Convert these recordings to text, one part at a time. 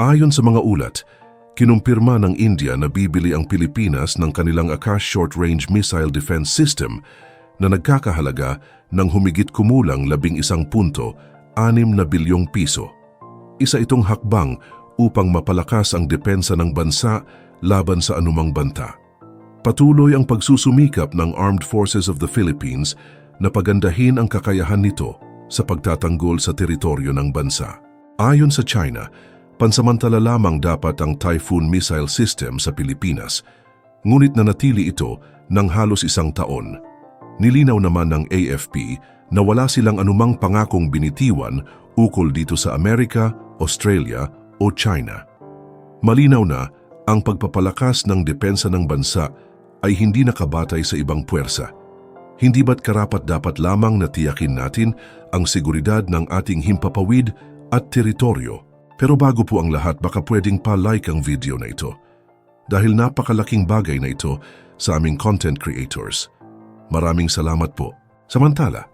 Ayon sa mga ulat, kinumpirma ng India na bibili ang Pilipinas ng kanilang Akash Short Range Missile Defense System na nagkakahalaga ng humigit kumulang labing isang punto, anim na bilyong piso. Isa itong hakbang upang mapalakas ang depensa ng bansa laban sa anumang banta. Patuloy ang pagsusumikap ng Armed Forces of the Philippines na pagandahin ang kakayahan nito sa pagtatanggol sa teritoryo ng bansa. Ayon sa China, pansamantala lamang dapat ang Typhoon Missile System sa Pilipinas, ngunit nanatili ito ng halos isang taon. Nilinaw naman ng AFP na wala silang anumang pangakong binitiwan ukol dito sa Amerika, Australia o China. Malinaw na ang pagpapalakas ng depensa ng bansa ay hindi nakabatay sa ibang puwersa. Hindi ba't karapat dapat lamang na tiyakin natin ang seguridad ng ating himpapawid at teritoryo? Pero bago po ang lahat, baka pwedeng pa-like ang video na ito. Dahil napakalaking bagay na ito sa aming content creators. Maraming salamat po. Samantala,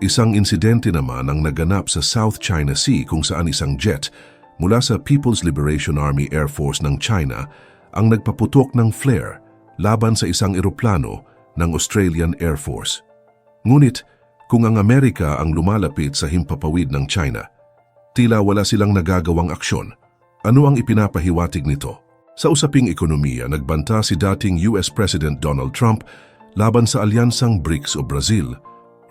isang insidente naman ang naganap sa South China Sea kung saan isang jet mula sa People's Liberation Army Air Force ng China ang nagpaputok ng flare laban sa isang eroplano ng Australian Air Force. Ngunit kung ang Amerika ang lumalapit sa himpapawid ng China, tila wala silang nagagawang aksyon. Ano ang ipinapahiwatig nito? Sa usaping ekonomiya, nagbanta si dating US President Donald Trump laban sa alyansang BRICS o Brazil,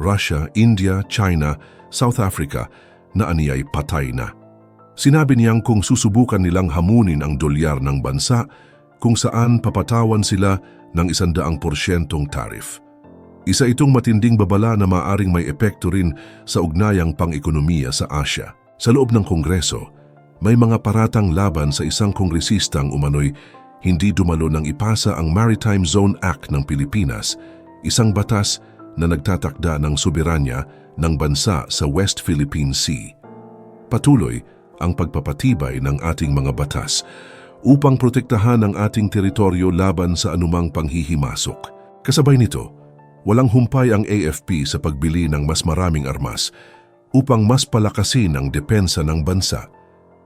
Russia, India, China, South Africa na aniyay patay na. Sinabi niyang kung susubukan nilang hamunin ang dolyar ng bansa, kung saan papatawan sila ng isandaang porsyentong tariff. Isa itong matinding babala na maaring may epekto rin sa ugnayang pang-ekonomiya sa Asya. Sa loob ng Kongreso, may mga paratang laban sa isang kongresistang umano'y hindi dumalo ng ipasa ang Maritime Zone Act ng Pilipinas, isang batas na nagtatakda ng soberanya ng bansa sa West Philippine Sea. Patuloy ang pagpapatibay ng ating mga batas upang protektahan ang ating teritoryo laban sa anumang panghihimasok. Kasabay nito, walang humpay ang AFP sa pagbili ng mas maraming armas upang mas palakasin ang depensa ng bansa.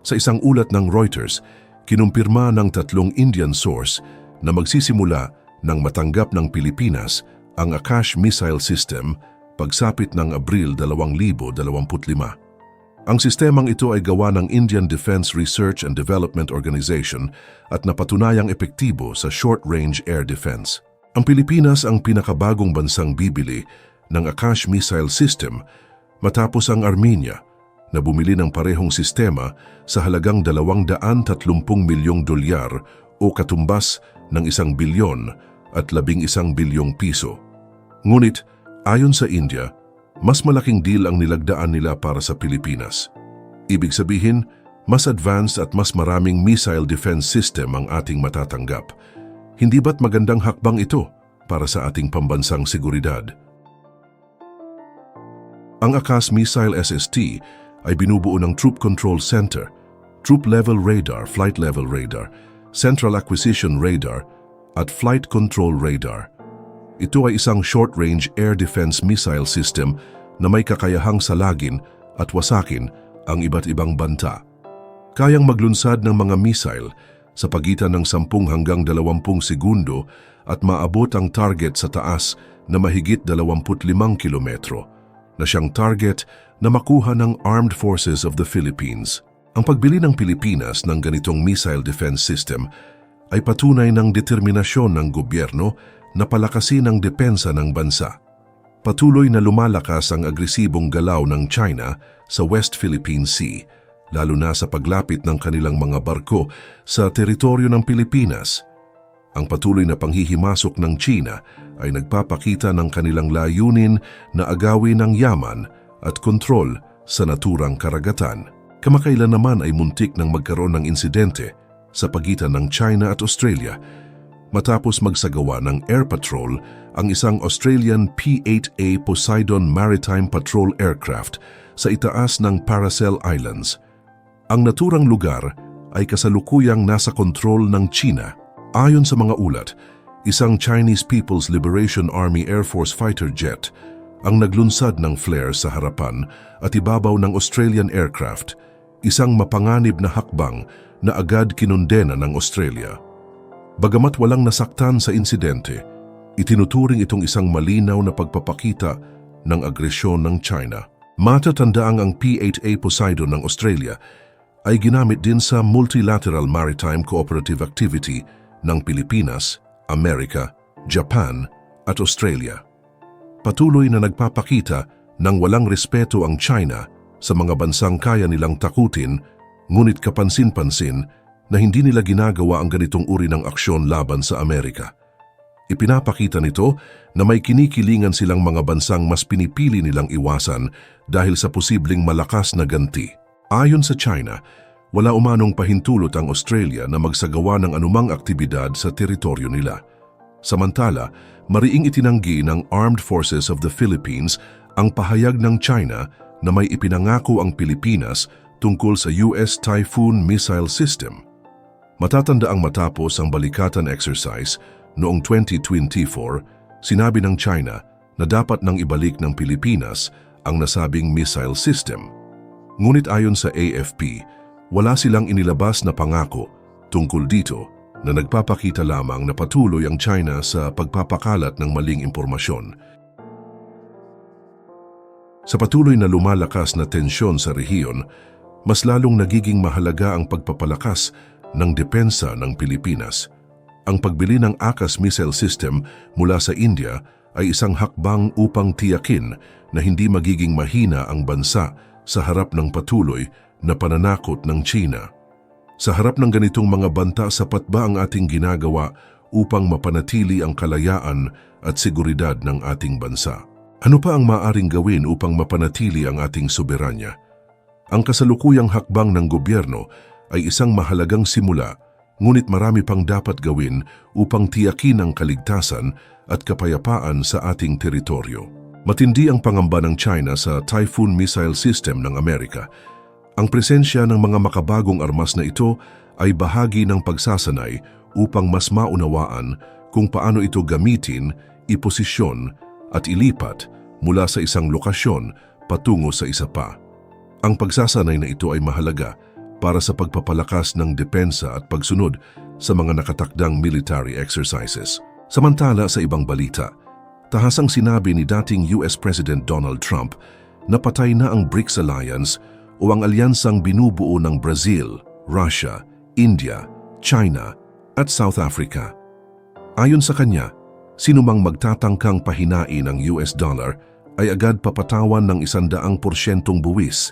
Sa isang ulat ng Reuters, kinumpirma ng tatlong Indian source na magsisimula ng matanggap ng Pilipinas ang Akash Missile System pagsapit ng Abril 2025. Ang sistemang ito ay gawa ng Indian Defense Research and Development Organization at napatunayang epektibo sa short-range air defense. Ang Pilipinas ang pinakabagong bansang bibili ng Akash Missile System matapos ang Armenia na bumili ng parehong sistema sa halagang 230 milyong dolyar o katumbas ng isang bilyon at labing isang bilyong piso. Ngunit, ayon sa India, mas malaking deal ang nilagdaan nila para sa Pilipinas. Ibig sabihin, mas advanced at mas maraming missile defense system ang ating matatanggap. Hindi ba't magandang hakbang ito para sa ating pambansang seguridad? Ang ACAS Missile SST ay binubuo ng Troop Control Center, Troop Level Radar, Flight Level Radar, Central Acquisition Radar, at Flight Control Radar – ito ay isang short-range air defense missile system na may kakayahang salagin at wasakin ang iba't ibang banta. Kayang maglunsad ng mga missile sa pagitan ng 10 hanggang 20 segundo at maabot ang target sa taas na mahigit 25 kilometro na siyang target na makuha ng Armed Forces of the Philippines. Ang pagbili ng Pilipinas ng ganitong missile defense system ay patunay ng determinasyon ng gobyerno na palakasin ang depensa ng bansa. Patuloy na lumalakas ang agresibong galaw ng China sa West Philippine Sea, lalo na sa paglapit ng kanilang mga barko sa teritoryo ng Pilipinas. Ang patuloy na panghihimasok ng China ay nagpapakita ng kanilang layunin na agawin ang yaman at kontrol sa naturang karagatan. Kamakailan naman ay muntik ng magkaroon ng insidente sa pagitan ng China at Australia matapos magsagawa ng air patrol ang isang Australian P-8A Poseidon Maritime Patrol Aircraft sa itaas ng Paracel Islands. Ang naturang lugar ay kasalukuyang nasa kontrol ng China. Ayon sa mga ulat, isang Chinese People's Liberation Army Air Force fighter jet ang naglunsad ng flare sa harapan at ibabaw ng Australian aircraft, isang mapanganib na hakbang na agad kinundena ng Australia. Bagamat walang nasaktan sa insidente, itinuturing itong isang malinaw na pagpapakita ng agresyon ng China. Matatandaang ang P-8A Poseidon ng Australia ay ginamit din sa Multilateral Maritime Cooperative Activity ng Pilipinas, Amerika, Japan at Australia. Patuloy na nagpapakita ng walang respeto ang China sa mga bansang kaya nilang takutin ngunit kapansin-pansin na hindi nila ginagawa ang ganitong uri ng aksyon laban sa Amerika. Ipinapakita nito na may kinikilingan silang mga bansang mas pinipili nilang iwasan dahil sa posibleng malakas na ganti. Ayon sa China, wala umanong pahintulot ang Australia na magsagawa ng anumang aktibidad sa teritoryo nila. Samantala, mariing itinanggi ng Armed Forces of the Philippines ang pahayag ng China na may ipinangako ang Pilipinas tungkol sa US Typhoon Missile System. Matatanda ang matapos ang balikatan exercise noong 2024, sinabi ng China na dapat nang ibalik ng Pilipinas ang nasabing missile system. Ngunit ayon sa AFP, wala silang inilabas na pangako tungkol dito na nagpapakita lamang na patuloy ang China sa pagpapakalat ng maling impormasyon. Sa patuloy na lumalakas na tensyon sa rehiyon, mas lalong nagiging mahalaga ang pagpapalakas ng depensa ng Pilipinas. Ang pagbili ng ACAS missile system mula sa India ay isang hakbang upang tiyakin na hindi magiging mahina ang bansa sa harap ng patuloy na pananakot ng China. Sa harap ng ganitong mga banta, sapat ba ang ating ginagawa upang mapanatili ang kalayaan at seguridad ng ating bansa? Ano pa ang maaring gawin upang mapanatili ang ating soberanya? Ang kasalukuyang hakbang ng gobyerno ay isang mahalagang simula, ngunit marami pang dapat gawin upang tiyakin ang kaligtasan at kapayapaan sa ating teritoryo. Matindi ang pangamba ng China sa Typhoon Missile System ng Amerika. Ang presensya ng mga makabagong armas na ito ay bahagi ng pagsasanay upang mas maunawaan kung paano ito gamitin, iposisyon at ilipat mula sa isang lokasyon patungo sa isa pa. Ang pagsasanay na ito ay mahalaga para sa pagpapalakas ng depensa at pagsunod sa mga nakatakdang military exercises. Samantala sa ibang balita, tahasang sinabi ni dating US President Donald Trump na patay na ang BRICS Alliance o ang alyansang binubuo ng Brazil, Russia, India, China at South Africa. Ayon sa kanya, sinumang magtatangkang pahinain ang US dollar ay agad papatawan ng isandaang porsyentong buwis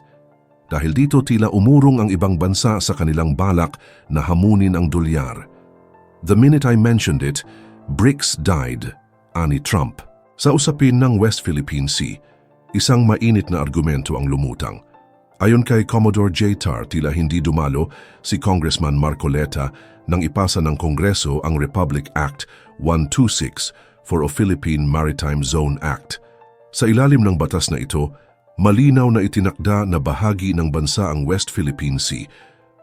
dahil dito tila umurong ang ibang bansa sa kanilang balak na hamunin ang dolyar. The minute I mentioned it, BRICS died, ani Trump. Sa usapin ng West Philippine Sea, isang mainit na argumento ang lumutang. Ayon kay Commodore J. Tar, tila hindi dumalo si Congressman Marcoleta nang ipasa ng Kongreso ang Republic Act 126 for a Philippine Maritime Zone Act. Sa ilalim ng batas na ito, malinaw na itinakda na bahagi ng bansa ang West Philippine Sea,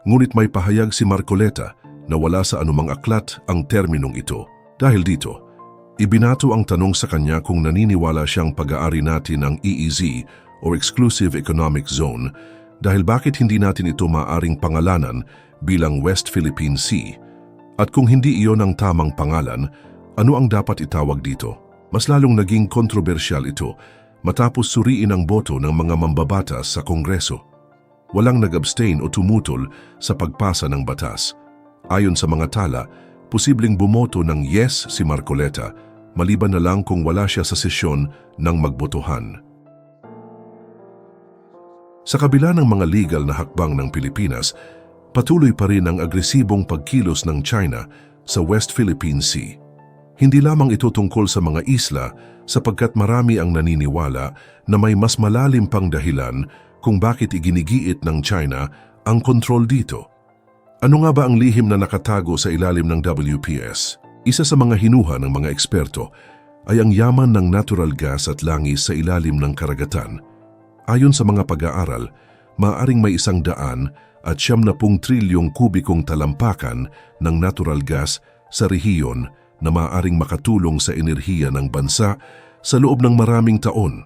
ngunit may pahayag si Marcoleta na wala sa anumang aklat ang terminong ito. Dahil dito, ibinato ang tanong sa kanya kung naniniwala siyang pag-aari natin ang EEZ o Exclusive Economic Zone dahil bakit hindi natin ito maaring pangalanan bilang West Philippine Sea at kung hindi iyon ang tamang pangalan, ano ang dapat itawag dito? Mas lalong naging kontrobersyal ito matapos suriin ang boto ng mga mambabatas sa Kongreso. Walang nag-abstain o tumutol sa pagpasa ng batas. Ayon sa mga tala, posibleng bumoto ng yes si Marcoleta maliban na lang kung wala siya sa sesyon ng magbotohan. Sa kabila ng mga legal na hakbang ng Pilipinas, patuloy pa rin ang agresibong pagkilos ng China sa West Philippine Sea. Hindi lamang ito tungkol sa mga isla sapagkat marami ang naniniwala na may mas malalim pang dahilan kung bakit iginigiit ng China ang kontrol dito. Ano nga ba ang lihim na nakatago sa ilalim ng WPS? Isa sa mga hinuha ng mga eksperto ay ang yaman ng natural gas at langis sa ilalim ng karagatan. Ayon sa mga pag-aaral, maaring may isang daan at siyam na pung trilyong kubikong talampakan ng natural gas sa rehiyon na maaring makatulong sa enerhiya ng bansa sa loob ng maraming taon.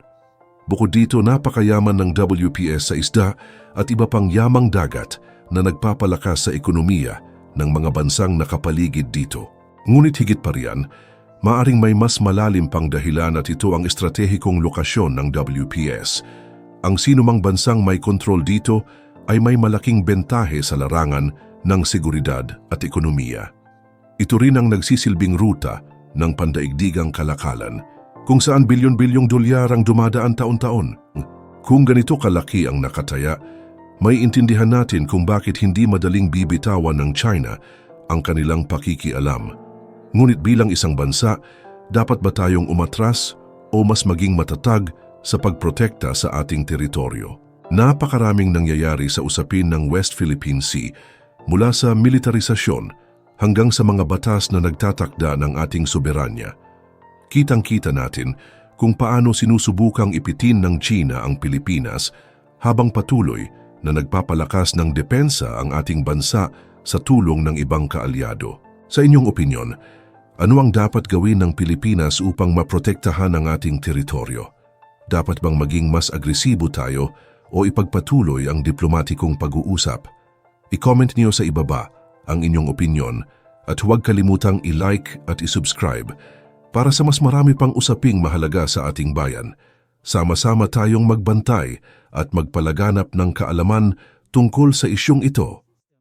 Bukod dito, napakayaman ng WPS sa isda at iba pang yamang dagat na nagpapalakas sa ekonomiya ng mga bansang nakapaligid dito. Ngunit higit pa riyan, maaring may mas malalim pang dahilan at ito ang estratehikong lokasyon ng WPS. Ang sinumang bansang may kontrol dito ay may malaking bentahe sa larangan ng seguridad at ekonomiya. Ito rin ang nagsisilbing ruta ng pandaigdigang kalakalan kung saan bilyon-bilyong dolyar ang dumadaan taon-taon. Kung ganito kalaki ang nakataya, may intindihan natin kung bakit hindi madaling bibitawan ng China ang kanilang pakikialam. Ngunit bilang isang bansa, dapat ba tayong umatras o mas maging matatag sa pagprotekta sa ating teritoryo? Napakaraming nangyayari sa usapin ng West Philippine Sea mula sa militarisasyon hanggang sa mga batas na nagtatakda ng ating soberanya. Kitang-kita natin kung paano sinusubukang ipitin ng China ang Pilipinas habang patuloy na nagpapalakas ng depensa ang ating bansa sa tulong ng ibang kaalyado. Sa inyong opinyon, ano ang dapat gawin ng Pilipinas upang maprotektahan ang ating teritoryo? Dapat bang maging mas agresibo tayo o ipagpatuloy ang diplomatikong pag-uusap? I-comment niyo sa ibaba ang inyong opinyon at huwag kalimutang i-like at i-subscribe para sa mas marami pang usaping mahalaga sa ating bayan. Sama-sama tayong magbantay at magpalaganap ng kaalaman tungkol sa isyong ito.